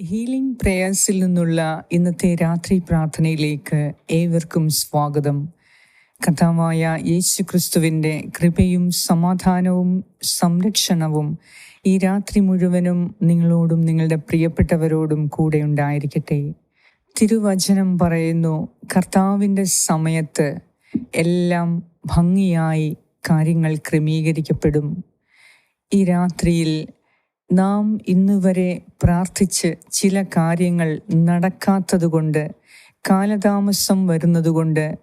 Healing പ്രേയേഴ്സിൽ നിന്നുള്ള ഇന്നത്തെ രാത്രി പ്രാർത്ഥനയിലേക്ക് ഏവർക്കും സ്വാഗതം. കഥാവായ യേശു ക്രിസ്തുവിന്റെ കൃപയും സമാധാനവും സംരക്ഷണവും ഈ രാത്രി മുഴുവനും നിങ്ങളോടും നിങ്ങളുടെ പ്രിയപ്പെട്ടവരോടും കൂടെ ഉണ്ടായിരിക്കട്ടെ. തിരുവചനം പറയുന്നു കർത്താവിന്റെ സമയത്ത് എല്ലാം ഭംഗിയായി കാര്യങ്ങൾ ക്രമീകരിക്കപ്പെടും. ഈ രാത്രിയിൽ നാം ഇന്നുവരെ പ്രാർത്ഥിച്ച് ചില കാര്യങ്ങൾ നടക്കാത്തതുകൊണ്ട് കാലതാമസം വരുന്നതുകൊണ്ട്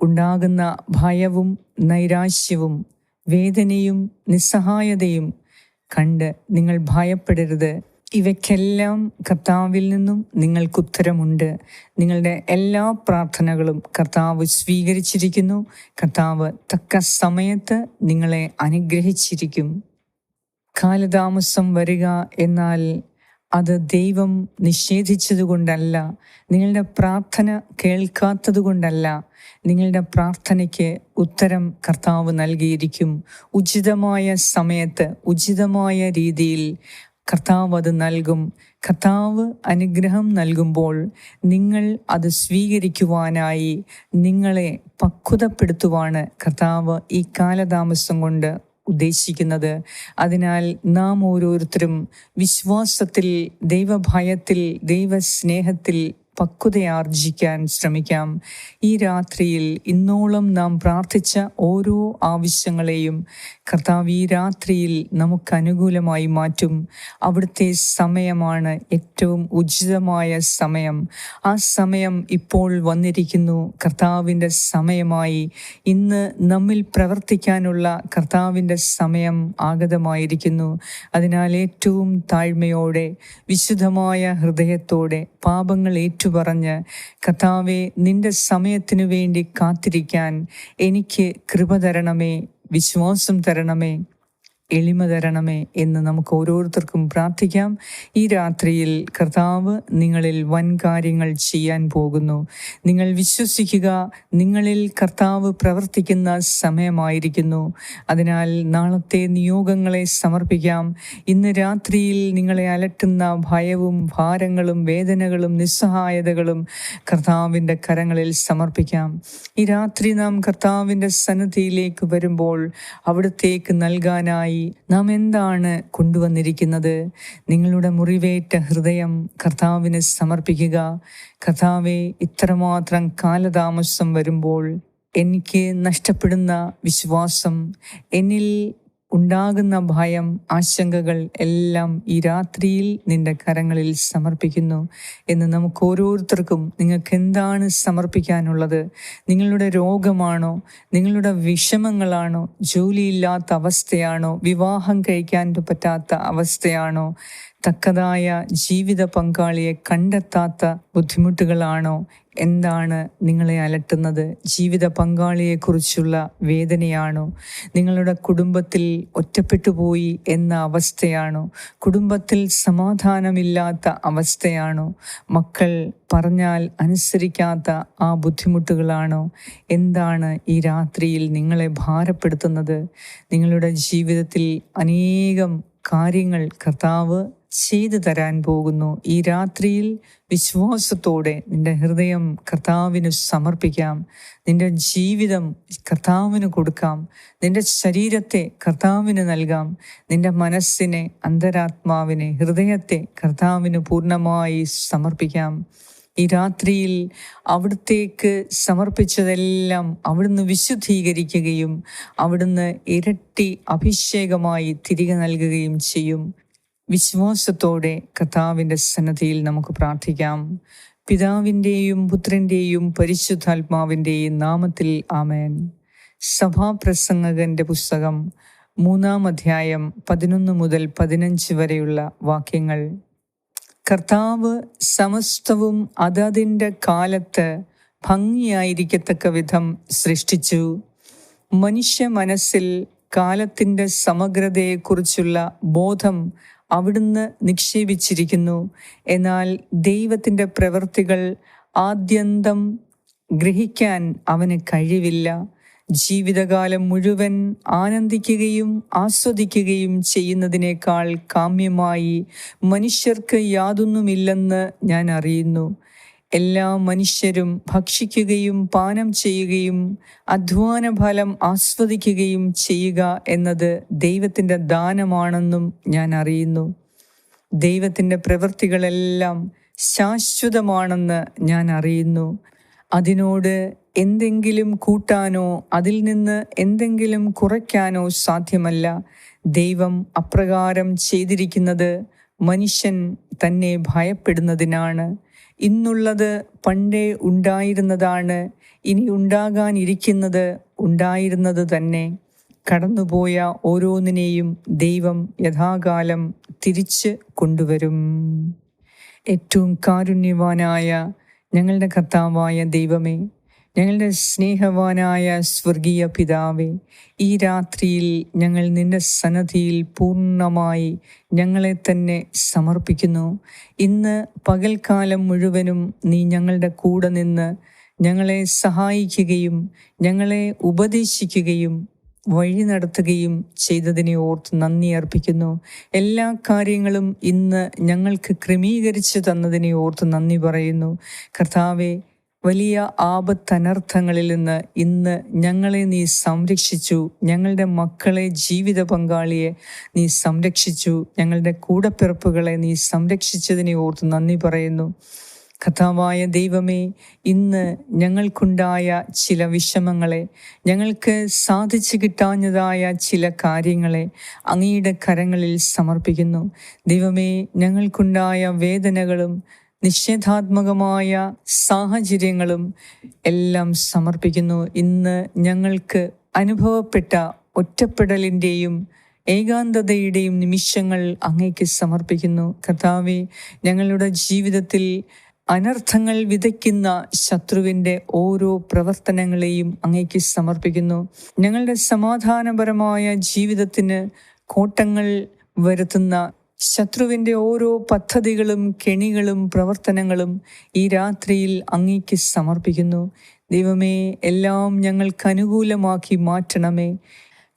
ഉണ്ടാകുന്ന ഭയവും നൈരാശ്യവും വേദനയും നിസ്സഹായതയും കണ്ട് നിങ്ങൾ ഭയപ്പെടരുത്. ഇവയ്ക്കെല്ലാം കർത്താവിൽ നിന്നും നിങ്ങൾക്ക് ഉത്തരമുണ്ട്. നിങ്ങളുടെ എല്ലാ പ്രാർത്ഥനകളും കർത്താവ് സ്വീകരിച്ചിരിക്കുന്നു. കർത്താവ് തക്ക സമയത്ത് നിങ്ങളെ അനുഗ്രഹിച്ചിരിക്കും. കാലതാമസം വരിക എന്നാൽ അത് ദൈവം നിഷേധിച്ചതുകൊണ്ടല്ല നിങ്ങളുടെ പ്രാർത്ഥന കേൾക്കാത്തതുകൊണ്ടല്ല നിങ്ങളുടെ പ്രാർത്ഥനയ്ക്ക് ഉത്തരം കർത്താവ് നൽകിയിരിക്കും. ഉചിതമായ സമയത്ത് ഉചിതമായ രീതിയിൽ കർത്താവ് അത് നൽകും. കർത്താവ് അനുഗ്രഹം നൽകുമ്പോൾ നിങ്ങൾ അത് സ്വീകരിക്കുവാനായി നിങ്ങളെ പക്വതപ്പെടുത്തുവാണ് കർത്താവ് ഈ കാലതാമസം കൊണ്ട്. ഉദ്ദേശിക്കുന്നത്. അതിനാൽ നാം ഓരോരുത്തരും വിശ്വാസത്തിൽ ദൈവഭയത്തിൽ ദൈവസ്നേഹത്തിൽ പക്വതയാർജിക്കാൻ ശ്രമിക്കാം. ഈ രാത്രിയിൽ ഇന്നോളം നാം പ്രാർത്ഥിച്ച ഓരോ ആവശ്യങ്ങളെയും കർത്താവ് ഈ രാത്രിയിൽ നമുക്ക് അനുകൂലമായി മാറ്റും. അവിടുത്തെ സമയമാണ് ഏറ്റവും ഉചിതമായ സമയം. ആ സമയം ഇപ്പോൾ വന്നിരിക്കുന്നു. കർത്താവിന്റെ സമയമായി. ഇന്ന് നമ്മിൽ പ്രവർത്തിക്കാനുള്ള കർത്താവിന്റെ സമയം ആഗതമായിരിക്കുന്നു. അതിനാൽ ഏറ്റവും താഴ്മയോടെ വിശുദ്ധമായ ഹൃദയത്തോടെ പാപങ്ങൾ ഏറ്റുപറഞ്ഞ് കർത്താവെ നിന്റെ സമയത്തിനു വേണ്ടി കാത്തിരിക്കാൻ എനിക്ക് കൃപ തരണമേ വിശ്വാസം തരണമേ എളിമ തരണമേ എന്ന് നമുക്ക് ഓരോരുത്തർക്കും പ്രാർത്ഥിക്കാം. ഈ രാത്രിയിൽ കർത്താവ് നിങ്ങളിൽ വൻ കാര്യങ്ങൾ ചെയ്യാൻ പോകുന്നു. നിങ്ങൾ വിശ്വസിക്കുക നിങ്ങളിൽ കർത്താവ് പ്രവർത്തിക്കുന്ന സമയമായിരിക്കുന്നു. അതിനാൽ നാളത്തെ നിയോഗങ്ങളെ സമർപ്പിക്കാം. ഇന്ന് രാത്രിയിൽ നിങ്ങളെ അലട്ടുന്ന ഭയവും ഭാരങ്ങളും വേദനകളും നിസ്സഹായതകളും കർത്താവിന്റെ കരങ്ങളിൽ സമർപ്പിക്കാം. ഈ രാത്രി നാം കർത്താവിന്റെ സന്നദ്ധിയിലേക്ക് വരുമ്പോൾ അവിടത്തേക്ക് നൽകാനായി നാം എന്താണ് കൊണ്ടുവന്നിരിക്കുന്നത്? നിങ്ങളുടെ മുറിവേറ്റ ഹൃദയം കർത്താവിന് സമർപ്പിക്കുക. കർത്താവെ ഇത്രമാത്രം കാലതാമസം വരുമ്പോൾ എനിക്ക് നഷ്ടപ്പെടുന്ന വിശ്വാസം എന്നിൽ ഉണ്ടാകുന്ന ഭയം ആശങ്കകൾ എല്ലാം ഈ രാത്രിയിൽ നിന്റെ കരങ്ങളിൽ സമർപ്പിക്കുന്നു എന്ന് നമുക്ക് ഓരോരുത്തർക്കും നിങ്ങൾക്ക് എന്താണ് സമർപ്പിക്കാനുള്ളത്? നിങ്ങളുടെ രോഗമാണോ? നിങ്ങളുടെ വിഷമങ്ങളാണോ? ജോലിയില്ലാത്ത അവസ്ഥയാണോ? വിവാഹം കഴിക്കാൻ പറ്റാത്ത അവസ്ഥയാണോ? തക്കതായ ജീവിത പങ്കാളിയെ കണ്ടെത്താത്ത ബുദ്ധിമുട്ടുകളാണോ? എന്താണ് നിങ്ങളെ അലട്ടുന്നത്? ജീവിത പങ്കാളിയെക്കുറിച്ചുള്ള വേദനയാണോ? നിങ്ങളുടെ കുടുംബത്തിൽ ഒറ്റപ്പെട്ടുപോയി എന്ന അവസ്ഥയാണോ? കുടുംബത്തിൽ സമാധാനമില്ലാത്ത അവസ്ഥയാണോ? മക്കൾ പറഞ്ഞാൽ അനുസരിക്കാത്ത ആ ബുദ്ധിമുട്ടുകളാണോ? എന്താണ് ഈ രാത്രിയിൽ നിങ്ങളെ ഭാരപ്പെടുത്തുന്നത്? നിങ്ങളുടെ ജീവിതത്തിൽ അനേകം കാര്യങ്ങൾ കർത്താവ് ചെയ്തു തരാൻ പോകുന്നു. ഈ രാത്രിയിൽ വിശ്വാസത്തോടെ നിന്റെ ഹൃദയം കർത്താവിന് സമർപ്പിക്കാം. നിന്റെ ജീവിതം കർത്താവിന് കൊടുക്കാം. നിന്റെ ശരീരത്തെ കർത്താവിന് നൽകാം. നിന്റെ മനസ്സിനെ അന്തരാത്മാവിനെ ഹൃദയത്തെ കർത്താവിന് പൂർണമായി സമർപ്പിക്കാം. ഈ രാത്രിയിൽ അവിടത്തേക്ക് സമർപ്പിച്ചതെല്ലാം അവിടുന്ന് വിശുദ്ധീകരിക്കുകയും അവിടുന്ന് ഇരട്ടി അഭിഷേകമായി തിരികെ നൽകുകയും ചെയ്യും. വിശ്വാസത്തോടെ കഥാവിന്റെ സന്നദ്ധിയിൽ നമുക്ക് പ്രാർത്ഥിക്കാം. പിതാവിന്റെയും പുത്രന്റെയും പരിശുദ്ധാത്മാവിന്റെയും നാമത്തിൽ ആമേൻ. സഭാപ്രസംഗകന്റെ പുസ്തകം മൂന്നാം അധ്യായം പതിനൊന്ന് മുതൽ പതിനഞ്ച് വരെയുള്ള വാക്യങ്ങൾ. കർത്താവ് സമസ്തവും അതതിന്റെ കാലത്ത് ഭംഗിയായിരിക്കത്തക്ക വിധം സൃഷ്ടിച്ചു. മനുഷ്യ മനസ്സിൽ കാലത്തിന്റെ സമഗ്രതയെക്കുറിച്ചുള്ള ബോധം അവിടുന്ന് നിക്ഷേപിച്ചിരിക്കുന്നു. എന്നാൽ ദൈവത്തിന്റെ പ്രവൃത്തികൾ ആദ്യന്തം ഗ്രഹിക്കാൻ അവന് കഴിവില്ല. ജീവിതകാലം മുഴുവൻ ആനന്ദിക്കുകയും ആസ്വദിക്കുകയും ചെയ്യുന്നതിനേക്കാൾ കാമ്യമായി മനുഷ്യർക്ക് യാതൊന്നുമില്ലെന്ന് ഞാൻ അറിയുന്നു. എല്ലാ മനുഷ്യരും ഭക്ഷിക്കുകയും പാനം ചെയ്യുകയും അധ്വാന ഫലം ആസ്വദിക്കുകയും ചെയ്യുക എന്നത് ദൈവത്തിന്റെ ദാനമാണെന്നും ഞാൻ അറിയുന്നു. ദൈവത്തിന്റെ പ്രവൃത്തികളെല്ലാം ശാശ്വതമാണെന്ന് ഞാൻ അറിയുന്നു. അതിനോട് എന്തെങ്കിലും കൂട്ടാനോ അതിൽ നിന്ന് എന്തെങ്കിലും കുറയ്ക്കാനോ സാധ്യമല്ല. ദൈവം അപ്രകാരം ചെയ്തിരിക്കുന്നത് മനുഷ്യൻ തന്നെ ഭയപ്പെടുന്നതിനാണ്. ഇന്നുള്ളത് പണ്ടേ ഉണ്ടായിരുന്നതാണ് ഇനി ഉണ്ടാകാനിരിക്കുന്നത് ഉണ്ടായിരുന്നത് തന്നെ. കടന്നുപോയ ഓരോന്നിനെയും ദൈവം യഥാകാലം തിരിച്ച് കൊണ്ടുവരും. ഏറ്റവും കാരുണ്യവാനായ ഞങ്ങളുടെ കർത്താവായ ദൈവമേ ഞങ്ങളുടെ സ്നേഹവാനായ സ്വർഗീയ പിതാവെ ഈ രാത്രിയിൽ ഞങ്ങൾ നിന്റെ സന്നദ്ധിയിൽ പൂർണമായി ഞങ്ങളെ തന്നെ സമർപ്പിക്കുന്നു. ഇന്ന് പകൽക്കാലം മുഴുവനും നീ ഞങ്ങളുടെ കൂടെ നിന്ന് ഞങ്ങളെ സഹായിക്കുകയും ഞങ്ങളെ ഉപദേശിക്കുകയും വഴി നടത്തുകയും ചെയ്തതിനെ ഓർത്ത് നന്ദി അർപ്പിക്കുന്നു. എല്ലാ കാര്യങ്ങളും ഇന്ന് ഞങ്ങൾക്ക് ക്രമീകരിച്ചു തന്നതിനെ ഓർത്ത് നന്ദി പറയുന്നു. കർത്താവെ വലിയ ആപത്തനർത്ഥങ്ങളിൽ നിന്ന് ഇന്ന് ഞങ്ങളെ നീ സംരക്ഷിച്ചു. ഞങ്ങളുടെ മക്കളെ ജീവിത പങ്കാളിയെ നീ സംരക്ഷിച്ചു. ഞങ്ങളുടെ കൂടപ്പിറപ്പുകളെ നീ സംരക്ഷിച്ചതിനെ ഓർത്ത് നന്ദി പറയുന്നു. കഥാവായ ദൈവമേ ഇന്ന് ഞങ്ങൾക്കുണ്ടായ ചില വിഷമങ്ങളെ ഞങ്ങൾക്ക് സാധിച്ചു കിട്ടാഞ്ഞതായ ചില കാര്യങ്ങളെ അങ്ങയുടെ കരങ്ങളിൽ സമർപ്പിക്കുന്നു. ദൈവമേ ഞങ്ങൾക്കുണ്ടായ വേദനകളും നിഷേധാത്മകമായ സാഹചര്യങ്ങളും എല്ലാം സമർപ്പിക്കുന്നു. ഇന്ന് ഞങ്ങൾക്ക് അനുഭവപ്പെട്ട ഒറ്റപ്പെടലിന്റെയും ഏകാന്തതയുടെയും നിമിഷങ്ങൾ അങ്ങേക്ക് സമർപ്പിക്കുന്നു. കർത്താവെ ഞങ്ങളുടെ ജീവിതത്തിൽ അനർത്ഥങ്ങൾ വിതയ്ക്കുന്ന ശത്രുവിന്റെ ഓരോ പ്രവർത്തനങ്ങളെയും അങ്ങേക്ക് സമർപ്പിക്കുന്നു. ഞങ്ങളുടെ സമാധാനപരമായ ജീവിതത്തിന് കോട്ടങ്ങൾ വരുത്തുന്ന ശത്രുവിന്റെ ഓരോ പദ്ധതികളും കെണികളും പ്രവർത്തനങ്ങളും ഈ രാത്രിയിൽ അങ്ങേക്ക് സമർപ്പിക്കുന്നു. ദൈവമേ എല്ലാം ഞങ്ങൾക്ക് അനുകൂലമാക്കി മാറ്റണമേ.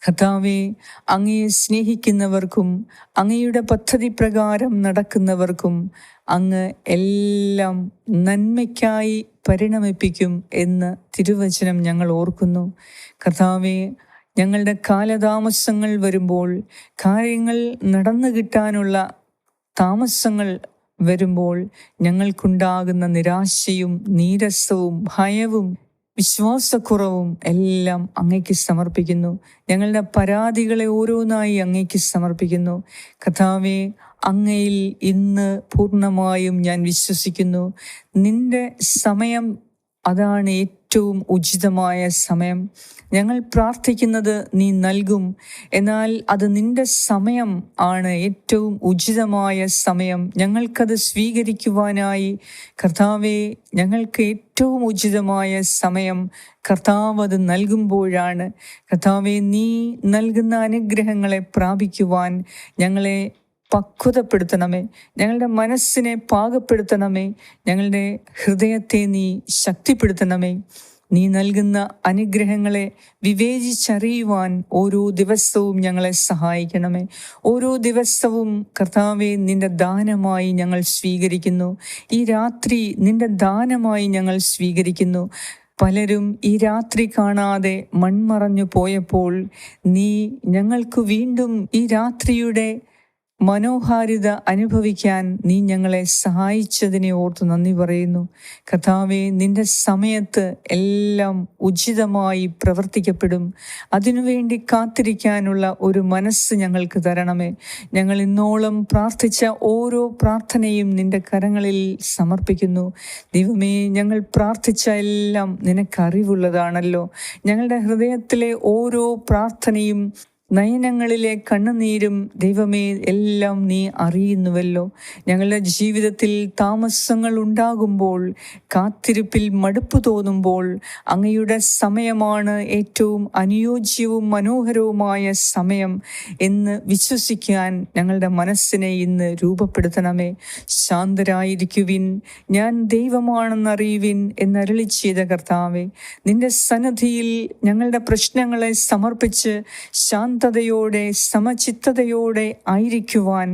കഥാവെ അങ്ങയെ സ്നേഹിക്കുന്നവർക്കും അങ്ങയുടെ പദ്ധതി പ്രകാരം നടക്കുന്നവർക്കും അങ്ങ് എല്ലാം നന്മയ്ക്കായി പരിണമിപ്പിക്കും എന്ന് തിരുവചനം ഞങ്ങൾ ഓർക്കുന്നു. കർത്താവെ ഞങ്ങളുടെ കാലതാമസങ്ങൾ വരുമ്പോൾ കാര്യങ്ങൾ നടന്നു കിട്ടാനുള്ള താമസങ്ങൾ വരുമ്പോൾ ഞങ്ങൾക്കുണ്ടാകുന്ന നിരാശയും നീരസവും ഭയവും വിശ്വാസക്കുറവും എല്ലാം അങ്ങയ്ക്ക് സമർപ്പിക്കുന്നു. ഞങ്ങളുടെ പരാതികളെ ഓരോന്നായി അങ്ങയ്ക്ക് സമർപ്പിക്കുന്നു. കഥാവെ അങ്ങയിൽ ഇന്ന് പൂർണമായും ഞാൻ വിശ്വസിക്കുന്നു. നിന്റെ സമയം അതാണ് ഏറ്റവും ഉചിതമായ സമയം. ഞങ്ങൾ പ്രാർത്ഥിക്കുന്നത് നീ നൽകും. എന്നാൽ അത് നിന്റെ സമയം ആണ് ഏറ്റവും ഉചിതമായ സമയം. ഞങ്ങൾക്കത് സ്വീകരിക്കുവാനായി കർത്താവെ ഞങ്ങൾക്ക് ഏറ്റവും ഉചിതമായ സമയം കർത്താവ് അത് നൽകുമ്പോഴാണ്. കർത്താവെ നീ നൽകുന്ന അനുഗ്രഹങ്ങളെ പ്രാപിക്കുവാൻ ഞങ്ങളെ പക്വതപ്പെടുത്തണമേ. ഞങ്ങളുടെ മനസ്സിനെ പാകപ്പെടുത്തണമേ. ഞങ്ങളുടെ ഹൃദയത്തെ നീ ശക്തിപ്പെടുത്തണമേ. നീ നൽകുന്ന അനുഗ്രഹങ്ങളെ വിവേചിച്ചറിയുവാൻ ഓരോ ദിവസവും ഞങ്ങളെ സഹായിക്കണമേ. ഓരോ ദിവസവും കർത്താവെ നിന്റെ ദാനമായി ഞങ്ങൾ സ്വീകരിക്കുന്നു. ഈ രാത്രി നിന്റെ ദാനമായി ഞങ്ങൾ സ്വീകരിക്കുന്നു. പലരും ഈ രാത്രി കാണാതെ മൺമറഞ്ഞു പോയപ്പോൾ നീ ഞങ്ങൾക്ക് വീണ്ടും ഈ രാത്രിയുടെ മനോഹാരിത അനുഭവിക്കാൻ നീ ഞങ്ങളെ സഹായിച്ചതിനെ ഓർത്ത് നന്ദി പറയുന്നു. കഥാവെ നിന്റെ സമയത്ത് എല്ലാം ഉചിതമായി പ്രവർത്തിക്കപ്പെടും. അതിനുവേണ്ടി കാത്തിരിക്കാനുള്ള ഒരു മനസ്സ് ഞങ്ങൾക്ക് തരണമേ. ഞങ്ങൾ ഇന്നോളം പ്രാർത്ഥിച്ച ഓരോ പ്രാർത്ഥനയും നിന്റെ കരങ്ങളിൽ സമർപ്പിക്കുന്നു. ദൈവമേ ഞങ്ങൾ പ്രാർത്ഥിച്ച എല്ലാം നിനക്കറിവുള്ളതാണല്ലോ ഞങ്ങളുടെ ഹൃദയത്തിലെ ഓരോ പ്രാർത്ഥനയും നയനങ്ങളിലെ കണ്ണുനീരും ദൈവമേ എല്ലാം നീ അറിയുന്നുവല്ലോ. ഞങ്ങളുടെ ജീവിതത്തിൽ താമസങ്ങൾ ഉണ്ടാകുമ്പോൾ കാത്തിരിപ്പിൽ മടുപ്പ് തോന്നുമ്പോൾ അങ്ങയുടെ സമയമാണ് ഏറ്റവും അനുയോജ്യവും മനോഹരവുമായ സമയം എന്ന് വിശ്വസിക്കാൻ ഞങ്ങളുടെ മനസ്സിനെ ഇന്ന് രൂപപ്പെടുത്തണമേ. ശാന്തരായിരിക്കുവിൻ ഞാൻ ദൈവമാണെന്നറിയുവിൻ എന്നരളി ചെയ്ത കർത്താവെ. നിന്റെ സന്നദ്ധിയിൽ ഞങ്ങളുടെ പ്രശ്നങ്ങളെ സമർപ്പിച്ച് ശാന്തതയോടെ സമചിത്തതയോടെ ആയിരിക്കുവാൻ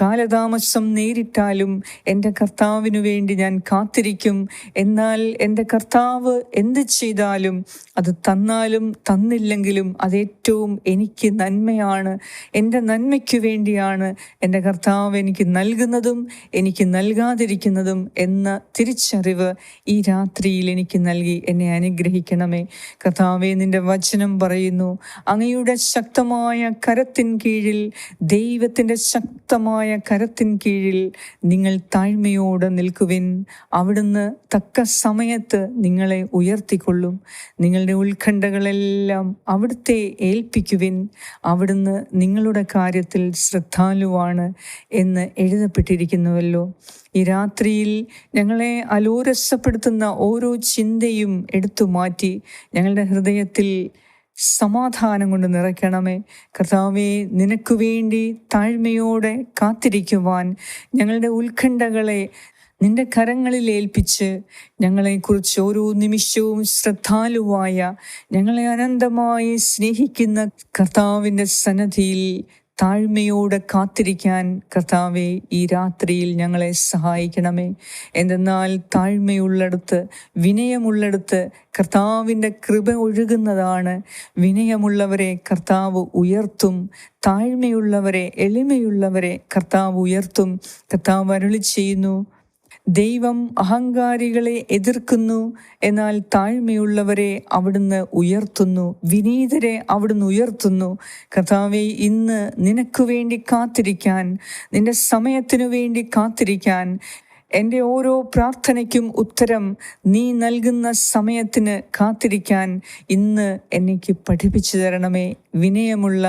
കാലതാമസം നേരിട്ടാലും എന്റെ കർത്താവിനു വേണ്ടി ഞാൻ കാത്തിരിക്കും. എന്നാൽ എന്റെ കർത്താവ് എന്ത് ചെയ്താലും അത് തന്നാലും തന്നില്ലെങ്കിലും അതേറ്റവും എനിക്ക് നന്മയാണ്. എന്റെ നന്മയ്ക്കു വേണ്ടിയാണ് എന്റെ കർത്താവ് എനിക്ക് നൽകുന്നതും എനിക്ക് നൽകാതിരിക്കുന്നതും എന്ന തിരിച്ചറിവ് ഈ രാത്രിയിൽ എനിക്ക് നൽകി എന്നെ അനുഗ്രഹിക്കണമേ. കർത്താവെ നിന്റെ വചനം പറയുന്നു അങ്ങയുടെ ശക്തമായ കരത്തിൻ കീഴിൽ ദൈവത്തിന്റെ ശക്തമായ കരത്തിൻ കീഴിൽ നിങ്ങൾ താഴ്മയോടെ നിൽക്കുവിൻ. അവിടുന്ന് തക്ക സമയത്ത് നിങ്ങളെ ഉയർത്തിക്കൊള്ളും. നിങ്ങളുടെ ഉത്കണ്ഠകളെല്ലാം അവിടുത്തെ ഏൽപ്പിക്കുവിൻ. അവിടുന്ന് നിങ്ങളുടെ കാര്യത്തിൽ ശ്രദ്ധാലുവാണ് എന്ന് എഴുതപ്പെട്ടിരിക്കുന്നുവല്ലോ. ഈ രാത്രിയിൽ ഞങ്ങളെ അലോരസപ്പെടുത്തുന്ന ഓരോ ചിന്തയും എടുത്തു മാറ്റി ഞങ്ങളുടെ ഹൃദയത്തിൽ സമാധാനം കൊണ്ട് നിറയ്ക്കണമേ. കർത്താവെ നിനക്ക് വേണ്ടി താഴ്മയോടെ കാത്തിരിക്കുവാൻ ഞങ്ങളുടെ ഉത്കണ്ഠകളെ നിന്റെ കരങ്ങളിൽ ഏൽപ്പിച്ച് ഞങ്ങളെക്കുറിച്ച് ഓരോ നിമിഷവും ശ്രദ്ധാലുവായ ഞങ്ങളെ അനന്തമായി സ്നേഹിക്കുന്ന കർത്താവിന്റെ സന്നദ്ധിയിൽ താഴ്മയോടെ കാത്തിരിക്കാൻ കർത്താവെ ഈ രാത്രിയിൽ ഞങ്ങളെ സഹായിക്കണമേ. എന്തെന്നാൽ താഴ്മയുള്ളിടത്ത് വിനയമുള്ളിടത്ത് കർത്താവിന്റെ കൃപ ഒഴുകുന്നതാണ്. വിനയമുള്ളവരെ കർത്താവ് ഉയർത്തും. താഴ്മയുള്ളവരെ എളിമയുള്ളവരെ കർത്താവ് ഉയർത്തും. കർത്താവ് അരുളി ചെയ്യുന്നു ദൈവം അഹങ്കാരികളെ എതിർക്കുന്നു എന്നാൽ താഴ്മയുള്ളവരെ അവിടുന്ന് ഉയർത്തുന്നു വിനീതരെ അവിടുന്ന് ഉയർത്തുന്നു. കഥാവെ ഇന്ന് നിനക്ക് വേണ്ടി കാത്തിരിക്കാൻ നിന്റെ സമയത്തിനു വേണ്ടി കാത്തിരിക്കാൻ എന്റെ ഓരോ പ്രാർത്ഥനയ്ക്കും ഉത്തരം നീ നൽകുന്ന സമയത്തിന് കാത്തിരിക്കാൻ ഇന്ന് എനിക്ക് പഠിപ്പിച്ചു തരണമേ. വിനയമുള്ള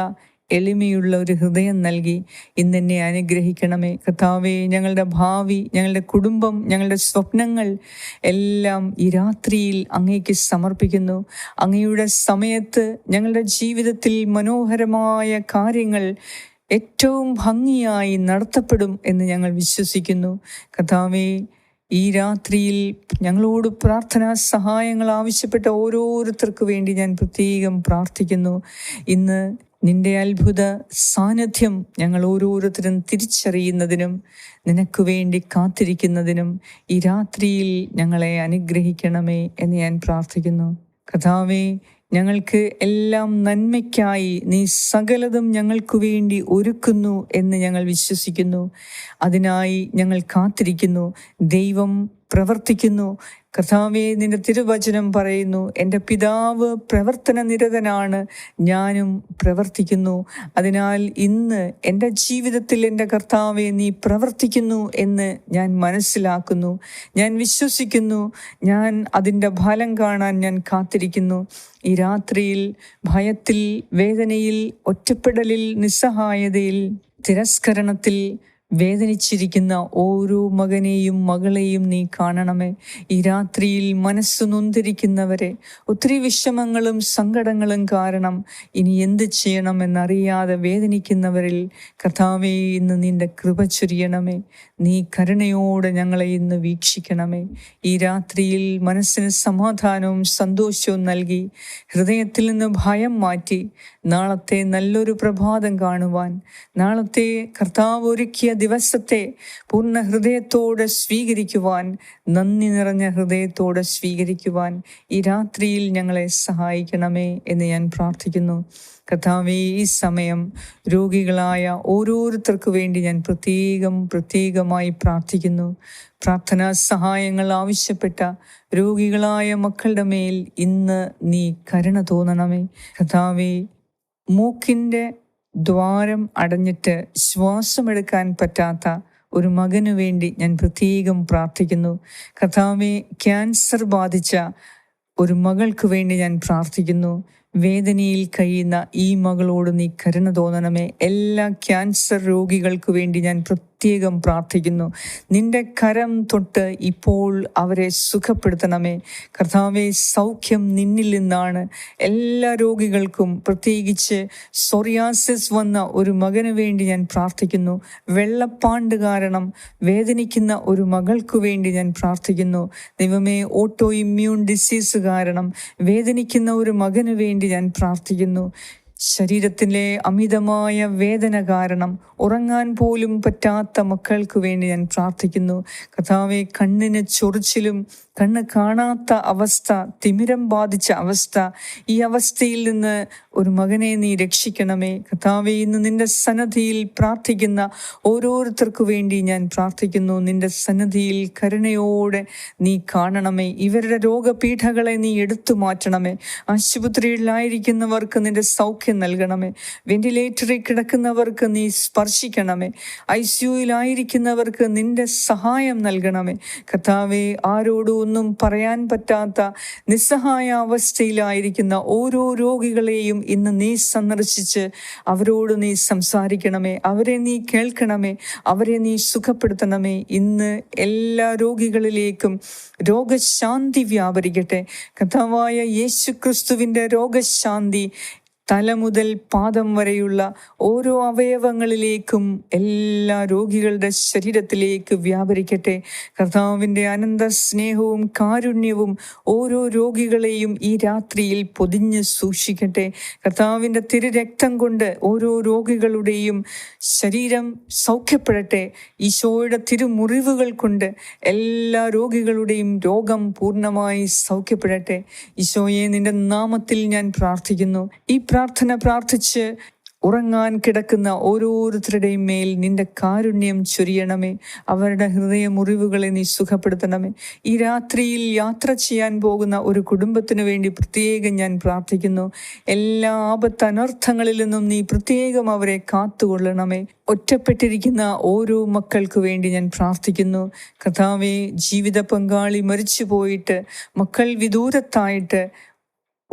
എളിമയുള്ള ഒരു ഹൃദയം നൽകി ഇന്നെന്നെ അനുഗ്രഹിക്കണമേ. കർത്താവെ ഞങ്ങളുടെ ഭാവി ഞങ്ങളുടെ കുടുംബം ഞങ്ങളുടെ സ്വപ്നങ്ങൾ എല്ലാം ഈ രാത്രിയിൽ അങ്ങേക്ക് സമർപ്പിക്കുന്നു. അങ്ങയുടെ സമയത്ത് ഞങ്ങളുടെ ജീവിതത്തിൽ മനോഹരമായ കാര്യങ്ങൾ ഏറ്റവും ഭംഗിയായി നടത്തപ്പെടും എന്ന് ഞങ്ങൾ വിശ്വസിക്കുന്നു. കർത്താവെ ഈ രാത്രിയിൽ ഞങ്ങളോട് പ്രാർത്ഥനാ സഹായങ്ങൾ ആവശ്യപ്പെട്ട ഓരോരുത്തർക്ക് വേണ്ടി ഞാൻ പ്രത്യേകം പ്രാർത്ഥിക്കുന്നു. ഇന്ന് നിന്റെ അത്ഭുത സാന്നിധ്യം ഞങ്ങൾ ഓരോരുത്തരും തിരിച്ചറിയുന്നതിനും നിനക്ക് വേണ്ടി കാത്തിരിക്കുന്നതിനും ഈ രാത്രിയിൽ ഞങ്ങളെ അനുഗ്രഹിക്കണമേ എന്ന് ഞാൻ പ്രാർത്ഥിക്കുന്നു. കഥാവേ ഞങ്ങൾക്ക് എല്ലാം നന്മയ്ക്കായി നീ സകലതും ഞങ്ങൾക്കു വേണ്ടി ഒരുക്കുന്നു എന്ന് ഞങ്ങൾ വിശ്വസിക്കുന്നു. അതിനായി ഞങ്ങൾ കാത്തിരിക്കുന്നു. ദൈവം പ്രവർത്തിക്കുന്നു. കർത്താവെ നിന്റെ തിരുവചനം പറയുന്നു എന്റെ പിതാവ് പ്രവർത്തന നിരതനാണ് ഞാനും പ്രവർത്തിക്കുന്നു. അതിനാൽ ഇന്ന് എന്റെ ജീവിതത്തിൽ എന്റെ കർത്താവെ നീ പ്രവർത്തിക്കുന്നു എന്ന് ഞാൻ മനസ്സിലാക്കുന്നു. ഞാൻ വിശ്വസിക്കുന്നു. ഞാൻ അതിന്റെ ഫലം കാണാൻ ഞാൻ കാത്തിരിക്കുന്നു. ഈ രാത്രിയിൽ ഭയത്തിൽ വേദനയിൽ ഒറ്റപ്പെടലിൽ നിസ്സഹായതയിൽ തിരസ്കരണത്തിൽ വേദനിച്ചിരിക്കുന്ന ഓരോ മകനെയും മകളെയും നീ കാണണമേ. ഈ രാത്രിയിൽ മനസ്സ് നൊന്തിരിക്കുന്നവരെ ഒത്തിരി വിഷമങ്ങളും സങ്കടങ്ങളും കാരണം ഇനി എന്ത് ചെയ്യണമെന്നറിയാതെ വേദനിക്കുന്നവരിൽ കഥാവേ ഇന്ന് നിന്റെ കൃപ ചൊരിയണമേ. നീ കരുണയോടെ ഞങ്ങളെ ഇന്ന് വീക്ഷിക്കണമേ. ഈ രാത്രിയിൽ മനസ്സിന് സമാധാനവും സന്തോഷവും നൽകി ഹൃദയത്തിൽ നിന്ന് ഭയം മാറ്റി നാളത്തെ നല്ലൊരു പ്രഭാതം കാണുവാൻ നാളത്തെ കർത്താവ് ഒരുക്കിയ ദിവസത്തെ പൂർണ ഹൃദയത്തോടെ സ്വീകരിക്കുവാൻ നന്ദി നിറഞ്ഞ ഹൃദയത്തോടെ സ്വീകരിക്കുവാൻ ഈ രാത്രിയിൽ ഞങ്ങളെ സഹായിക്കണമേ എന്ന് ഞാൻ പ്രാർത്ഥിക്കുന്നു. കഥാവേ ഈ സമയം രോഗികളായ ഓരോരുത്തർക്കു വേണ്ടി ഞാൻ പ്രത്യേകം പ്രത്യേകമായി പ്രാർത്ഥിക്കുന്നു. പ്രാർത്ഥനാ സഹായങ്ങൾ ആവശ്യപ്പെട്ട രോഗികളായ മക്കളുടെ മേൽ ഇന്ന് നീ കരുണ തോന്നണമേ. കഥാവേ മൂക്കിന്റെ ദ്വാരം അടഞ്ഞിട്ട് ശ്വാസമെടുക്കാൻ പറ്റാത്ത ഒരു മകനു വേണ്ടി ഞാൻ പ്രത്യേകം പ്രാർത്ഥിക്കുന്നു. കഥാവെ ക്യാൻസർ ബാധിച്ച ഒരു മകൾക്ക് വേണ്ടി ഞാൻ പ്രാർത്ഥിക്കുന്നു. വേദനയിൽ കഴിയുന്ന ഈ മകളോട് നീ കരുണ തോന്നണമേ. എല്ലാ ക്യാൻസർ രോഗികൾക്ക് വേണ്ടി ഞാൻ പ്രത്യേകം പ്രാർത്ഥിക്കുന്നു. നിന്റെ കരം തൊട്ട് ഇപ്പോൾ അവരെ സുഖപ്പെടുത്തണമേ. കർത്താവെ സൗഖ്യം നിന്നിൽ നിന്നാണ് എല്ലാ രോഗികൾക്കും പ്രത്യേകിച്ച് സൊറിയാസിസ് വന്ന ഒരു മകന് വേണ്ടി ഞാൻ പ്രാർത്ഥിക്കുന്നു. വെള്ളപ്പാണ്ട് കാരണം വേദനിക്കുന്ന ഒരു മകൾക്ക് വേണ്ടി ഞാൻ പ്രാർത്ഥിക്കുന്നു. ദൈവമേ ഓട്ടോ ഇമ്മ്യൂൺ ഡിസീസ് കാരണം വേദനിക്കുന്ന ഒരു മകന് വേണ്ടി ഞാൻ പ്രാർത്ഥിക്കുന്നു. ശരീരത്തിലെ അമിതമായ വേദന കാരണം ഉറങ്ങാൻ പോലും പറ്റാത്ത മക്കൾക്ക് വേണ്ടി ഞാൻ പ്രാർത്ഥിക്കുന്നു. കഥാവെ കണ്ണിന് ചൊറിച്ചിലും കണ്ണ് കാണാത്ത അവസ്ഥ തിമിരം ബാധിച്ച അവസ്ഥ ഈ അവസ്ഥയിൽ നിന്ന് ഒരു മകനെ നീ രക്ഷിക്കണമേ. കഥാവെ ഇന്ന് നിന്റെ സന്നദ്ധിയിൽ പ്രാർത്ഥിക്കുന്ന ഓരോരുത്തർക്കു വേണ്ടി ഞാൻ പ്രാർത്ഥിക്കുന്നു. നിന്റെ സന്നദ്ധിയിൽ കരുണയോടെ നീ കാണണമേ. ഇവരുടെ രോഗപീഠകളെ നീ എടുത്തു മാറ്റണമേ. ആശുപത്രിയിലായിരിക്കുന്നവർക്ക് നിന്റെ സൗഖ്യം നൽകണമേ. വെന്റിലേറ്ററിൽ കിടക്കുന്നവർക്ക് നീ സ്പർശിക്കണമേ. ഐ സിയുയിലായിരിക്കുന്നവർക്ക് നിന്റെ സഹായം നൽകണമേ. കഥാവെ ആരോടും ഒന്നും പറയാൻ പറ്റാത്ത നിസ്സഹായ അവസ്ഥയിലായിരിക്കുന്ന ഓരോ രോഗികളെയും ഇന്ന് നീ സന്ദർശിച്ച് അവരോട് നീ സംസാരിക്കണമേ അവരെ നീ കേൾക്കണമേ അവരെ നീ സുഖപ്പെടുത്തണമേ. ഇന്ന് എല്ലാ രോഗികളിലേക്കും രോഗശാന്തി വ്യാപരിക്കട്ടെ. കഥാവായ യേശു ക്രിസ്തുവിന്റെ രോഗശാന്തി തല മുതൽ പാദം വരെയുള്ള ഓരോ അവയവങ്ങളിലേക്കും എല്ലാ രോഗികളുടെ ശരീരത്തിലേക്ക് വ്യാപരിക്കട്ടെ. കർത്താവിന്റെ അനന്ത സ്നേഹവും കാരുണ്യവും ഓരോ രോഗികളെയും ഈ രാത്രിയിൽ പൊതിഞ്ഞ് സൂക്ഷിക്കട്ടെ. കർത്താവിന്റെ തിരുരക്തം കൊണ്ട് ഓരോ രോഗികളുടെയും ശരീരം സൗഖ്യപ്പെടട്ടെ. ഈശോയുടെ തിരുമുറിവുകൾ കൊണ്ട് എല്ലാ രോഗികളുടെയും രോഗം പൂർണമായി സൗഖ്യപ്പെടട്ടെ. ഈശോയെ നിന്റെ നാമത്തിൽ ഞാൻ പ്രാർത്ഥിക്കുന്നു. ഈ പ്രാർത്ഥന പ്രാർത്ഥിച്ച് ഉറങ്ങാൻ കിടക്കുന്ന ഓരോരുത്തരുടെയും മേൽ നിന്റെ കാരുണ്യം ചൊരിയണമേ. അവരുടെ ഹൃദയ മുറിവുകളെ നീ സുഖപ്പെടുത്തണമേ. ഈ രാത്രിയിൽ യാത്ര ചെയ്യാൻ പോകുന്ന ഒരു കുടുംബത്തിന് വേണ്ടി പ്രത്യേകം ഞാൻ പ്രാർത്ഥിക്കുന്നു. എല്ലാ ആപത്ത് അനർത്ഥങ്ങളിൽ നിന്നും നീ പ്രത്യേകം അവരെ കാത്തുകൊള്ളണമേ. ഒറ്റപ്പെട്ടിരിക്കുന്ന ഓരോ മക്കൾക്ക് വേണ്ടി ഞാൻ പ്രാർത്ഥിക്കുന്നു. കഥാവേ ജീവിത പങ്കാളി മരിച്ചു പോയിട്ട് മക്കൾ വിദൂരത്തായിട്ട്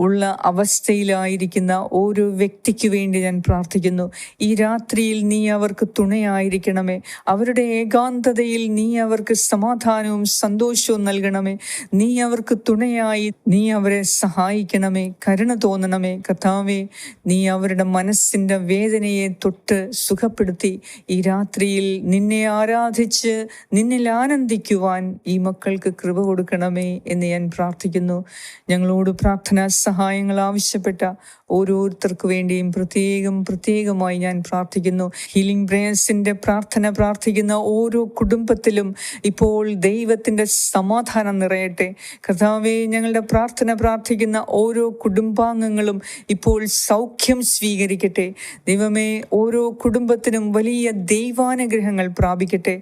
ഉള്ള അവസ്ഥയിലായിരിക്കുന്ന ഓരോ വ്യക്തിക്ക് വേണ്ടി ഞാൻ പ്രാർത്ഥിക്കുന്നു. ഈ രാത്രിയിൽ നീ അവർക്ക് തുണയായിരിക്കണമേ. അവരുടെ ഏകാന്തതയിൽ നീ അവർക്ക് സമാധാനവും സന്തോഷവും നൽകണമേ. നീ അവർക്ക് തുണയായി നീ അവരെ സഹായിക്കണമേ. കരുണ തോന്നണമേ. കഥാവേ നീ അവരുടെ മനസ്സിന്റെ വേദനയെ തൊട്ട് സുഖപ്പെടുത്തി ഈ രാത്രിയിൽ നിന്നെ ആരാധിച്ച് നിന്നിൽ ആനന്ദിക്കുവാൻ ഈ മക്കൾക്ക് കൃപ കൊടുക്കണമേ എന്ന് ഞാൻ പ്രാർത്ഥിക്കുന്നു. ഞങ്ങളോട് പ്രാർത്ഥനാ സഹായങ്ങൾ ആവശ്യപ്പെട്ട ഓരോരുത്തർക്ക് വേണ്ടിയും പ്രത്യേകം പ്രത്യേകമായി ഞാൻ പ്രാർത്ഥിക്കുന്നു. ഹീലിംഗ് ബ്രയൻസിന്റെ പ്രാർത്ഥന പ്രാർത്ഥിക്കുന്ന ഓരോ കുടുംബത്തിലും ഇപ്പോൾ ദൈവത്തിന്റെ സമാധാനം നിറയട്ടെ. കർത്താവെ ഞങ്ങളുടെ പ്രാർത്ഥന പ്രാർത്ഥിക്കുന്ന ഓരോ കുടുംബാംഗങ്ങളും ഇപ്പോൾ സൗഖ്യം സ്വീകരിക്കട്ടെ. ദൈവമേ ഓരോ കുടുംബത്തിനും വലിയ ദൈവാനുഗ്രഹങ്ങൾ പ്രാപിക്കട്ടെ.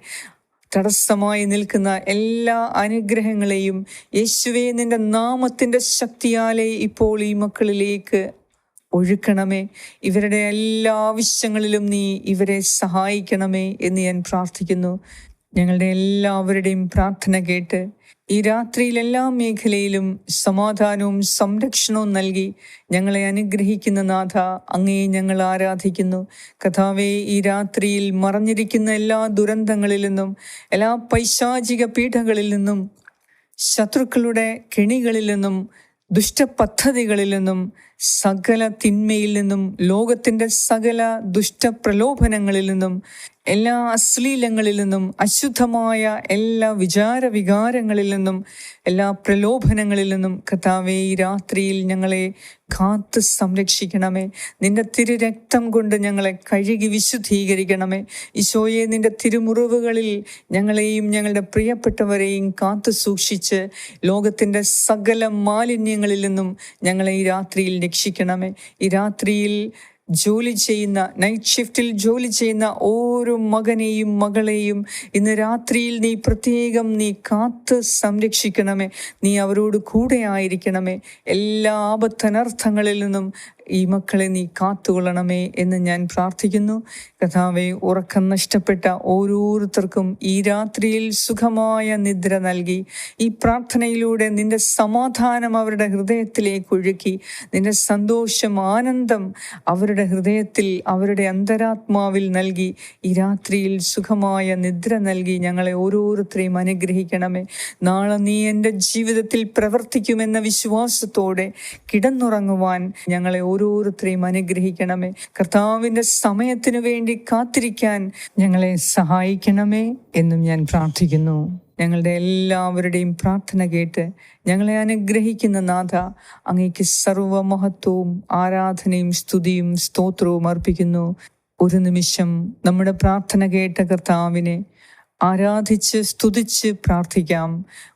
തടസ്സമായി നിൽക്കുന്ന എല്ലാ അനുഗ്രഹങ്ങളെയും യേശുവെ നിന്റെ നാമത്തിന്റെ ശക്തിയാലെ ഇപ്പോൾ ഈ മക്കളിലേക്ക് ഒഴുക്കണമേ. ഇവരുടെ എല്ലാ ആവശ്യങ്ങളിലും നീ ഇവരെ സഹായിക്കണമേ എന്ന് ഞാൻ പ്രാർത്ഥിക്കുന്നു. ഞങ്ങളുടെ എല്ലാവരുടെയും പ്രാർത്ഥന കേട്ട് ഈ രാത്രിയിൽ എല്ലാ മേഖലയിലും സമാധാനവും സംരക്ഷണവും നൽകി ഞങ്ങളെ അനുഗ്രഹിക്കുന്ന നാഥ അങ്ങയെ ഞങ്ങൾ ആരാധിക്കുന്നു. കഥാവെ ഈ രാത്രിയിൽ മറഞ്ഞിരിക്കുന്ന എല്ലാ ദുരന്തങ്ങളിൽ നിന്നും എല്ലാ പൈശാചിക പീഠങ്ങളിൽ നിന്നും ശത്രുക്കളുടെ കെണികളിൽ നിന്നും ദുഷ്ടപദ്ധതികളിൽ നിന്നും സകല തിന്മയിൽ നിന്നും ലോകത്തിന്റെ സകല ദുഷ്ടപ്രലോഭനങ്ങളിൽ നിന്നും എല്ലാ അശ്ലീലങ്ങളിൽ നിന്നും അശുദ്ധമായ എല്ലാ വിചാര വികാരങ്ങളിൽ നിന്നും എല്ലാ പ്രലോഭനങ്ങളിൽ നിന്നും കഥാവെ ഈ രാത്രിയിൽ ഞങ്ങളെ കാത്ത് സംരക്ഷിക്കണമേ. നിന്റെ തിരുരക്തം കൊണ്ട് ഞങ്ങളെ കഴുകി വിശുദ്ധീകരിക്കണമേ. ഈശോയെ നിന്റെ തിരുമുറിവുകളിൽ ഞങ്ങളെയും ഞങ്ങളുടെ പ്രിയപ്പെട്ടവരെയും കാത്തു സൂക്ഷിച്ച് ലോകത്തിന്റെ സകല മാലിന്യങ്ങളിൽ നിന്നും ഞങ്ങളെ ഈ രാത്രിയിൽ രക്ഷിക്കണമേ ഈ രാത്രിയിൽ ജോലി ചെയ്യുന്ന നൈറ്റ് ഷിഫ്റ്റിൽ ജോലി ചെയ്യുന്ന ഓരോ മകനെയും മകളെയും ഇന്ന് രാത്രിയിൽ നീ പ്രത്യേകം നീ കാത്ത് സംരക്ഷിക്കണമേ. നീ അവരോട് കൂടെ ആയിരിക്കണമേ. എല്ലാ ആപത്തനർത്ഥങ്ങളിൽ നിന്നും ഈ മക്കളെ നീ കാത്തുകൊള്ളണമേ എന്ന് ഞാൻ പ്രാർത്ഥിക്കുന്നു. കഥാവെ ഉറക്കം നഷ്ടപ്പെട്ട ഓരോരുത്തർക്കും ഈ രാത്രിയിൽ സുഖമായ നിദ്ര നൽകി. ഈ പ്രാർത്ഥനയിലൂടെ നിന്റെ സമാധാനം അവരുടെ ഹൃദയത്തിലേക്ക് ഒഴുക്കി. നിന്റെ സന്തോഷം ആനന്ദം അവരുടെ ഹൃദയത്തിൽ അവരുടെ അന്തരാത്മാവിൽ നൽകി. ഈ രാത്രിയിൽ സുഖമായ നിദ്ര നൽകി ഞങ്ങളെ ഓരോരുത്തരെയും അനുഗ്രഹിക്കണമേ. നാളെ നീ എന്റെ ജീവിതത്തിൽ പ്രവർത്തിക്കുമെന്ന വിശ്വാസത്തോടെ കിടന്നുറങ്ങുവാൻ ഞങ്ങളെ ഓരോരുത്തരെയും അനുഗ്രഹിക്കണമേ. കർത്താവിന്റെ സമയത്തിനു വേണ്ടി കാത്തിരിക്കാൻ ഞങ്ങളെ സഹായിക്കണമേ എന്നും ഞാൻ പ്രാർത്ഥിക്കുന്നു. ഞങ്ങളുടെ എല്ലാവരുടെയും പ്രാർത്ഥന കേട്ട് ഞങ്ങളെ അനുഗ്രഹിക്കുന്ന നാഥ അങ്ങേക്ക് സർവമഹത്വവും ആരാധനയും സ്തുതിയും സ്തോത്രവും അർപ്പിക്കുന്നു. ഒരു നിമിഷം നമ്മുടെ പ്രാർത്ഥന കേട്ട കർത്താവിനെ ആരാധിച്ച് സ്തുതിച്ച് പ്രാർത്ഥിക്കാം.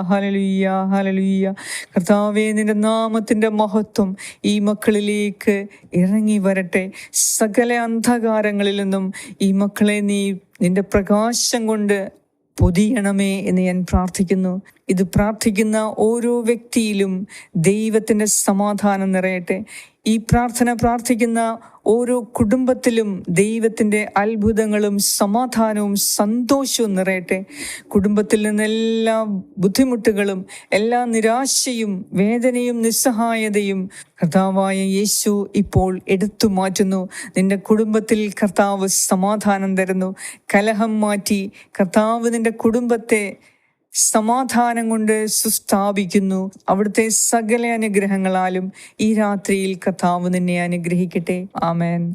ഹാലലുയ്യ ഹലലുയ്യ കർത്താവേ നിന്റെ നാമത്തിന്റെ മഹത്വം ഈ മക്കളിലേക്ക് ഇറങ്ങി വരട്ടെ. സകല അന്ധകാരങ്ങളിൽ നിന്നും ഈ മക്കളെ നീ നിന്റെ പ്രകാശം കൊണ്ട് പൊതിയണമേ എന്ന് ഞാൻ പ്രാർത്ഥിക്കുന്നു. ഇത് പ്രാർത്ഥിക്കുന്ന ഓരോ വ്യക്തിയിലും ദൈവത്തിന്റെ സമാധാനം നിറയട്ടെ. ഈ പ്രാർത്ഥന പ്രാർത്ഥിക്കുന്ന ഓരോ കുടുംബത്തിലും ദൈവത്തിന്റെ അത്ഭുതങ്ങളും സമാധാനവും സന്തോഷവും നിറയട്ടെ. കുടുംബത്തിൽ നിന്ന് എല്ലാ ബുദ്ധിമുട്ടുകളും എല്ലാ നിരാശയും വേദനയും നിസ്സഹായതയും കർത്താവായ യേശു ഇപ്പോൾ എടുത്തു മാറ്റുന്നു. നിന്റെ കുടുംബത്തിൽ കർത്താവ് സമാധാനം തരുന്നു. കലഹം മാറ്റി കർത്താവ് നിന്റെ കുടുംബത്തെ സമാധാനം കൊണ്ട് സുസ്ഥാപിക്കുന്നു. അവിടുത്തെ സകല അനുഗ്രഹങ്ങളാലും ഈ രാത്രിയിൽ കഥാവ് നിന്നെ അനുഗ്രഹിക്കട്ടെ. ആമേൻ.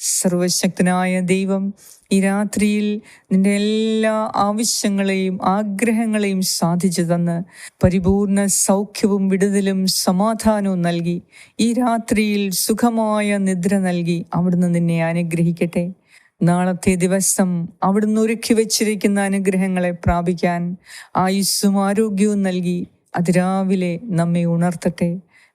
സർവശക്തനായ ദൈവം ഈ രാത്രിയിൽ നിന്റെ എല്ലാ ആവശ്യങ്ങളെയും ആഗ്രഹങ്ങളെയും സാധിച്ചു തന്ന് പരിപൂർണ സൗഖ്യവും വിടുതലും സമാധാനവും നൽകി. ഈ രാത്രിയിൽ സുഖമായ നിദ്ര നൽകി അവിടുന്ന് നിന്നെ അനുഗ്രഹിക്കട്ടെ. നാളത്തെ ദിവസം അവിടുന്ന് ഒരുക്കി വച്ചിരിക്കുന്ന അനുഗ്രഹങ്ങളെ പ്രാപിക്കാൻ ആയുസ്സും ആരോഗ്യവും നൽകി. അതിരാവിലെ നമ്മെ ഉണർത്തട്ടെ.